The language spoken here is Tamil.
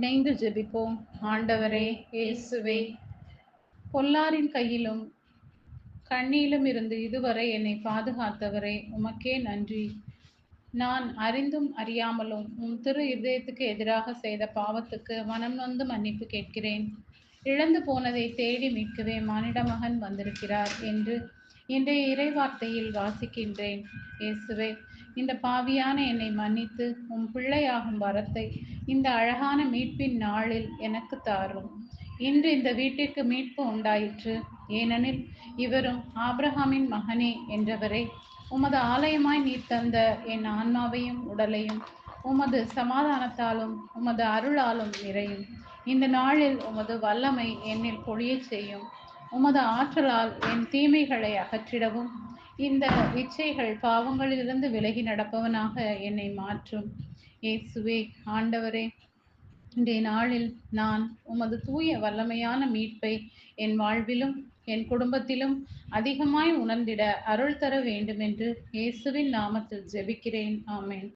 இணைந்து ஜெபிப்போம். ஆண்டவரே இயேசுவே பொல்லாரின் கையிலும் கண்ணியிலும் இருந்து இதுவரை என்னை பாதுகாத்தவரே உமக்கே நன்றி. நான் அறிந்தும் அறியாமலும் உம் திரு இதயத்துக்கு எதிராக செய்த பாவத்துக்கு மனம் நொந்து மன்னிப்பு கேட்கிறேன். இழந்து போனதை தேடி மீட்கவே மானிட மகன் வந்திருக்கிறார் என்று இன்றைய இறைவார்த்தையில் வாசிக்கின்றேன். இயேசுவே இந்த பாவியான என்னை மன்னித்து உன் பிள்ளையாகும் வரத்தை இந்த அழகான மீட்பின் நாளில் எனக்கு தாரும். இன்று இந்த வீட்டிற்கு மீட்பு உண்டாயிற்று. ஏனெனில் இவரும் ஆப்ரஹாமின் மகனே என்றவரே உமது ஆலயமாய் நீர் தந்த என் ஆன்மாவையும் உடலையும் உமது சமாதானத்தாலும் உமது அருளாலும் நிறையும். இந்த நாளில் உமது வல்லமை என்னில் பொழிய செய்யும். உமது ஆற்றலால் என் தீமைகளை அகற்றிடவும். இந்த இச்சைகள் பாவங்களிலிருந்து விலகி நடப்பவனாக என்னை மாற்றும். இயேசுவே ஆண்டவரே இன்றைய நாளில் நான் உமது தூய வல்லமையான மீட்பை என் வாழ்விலும் என் குடும்பத்திலும் அதிகமாய் உணர்ந்திட அருள் தர வேண்டுமென்று இயேசுவின் நாமத்தில் ஜெபிக்கிறேன். ஆமேன்.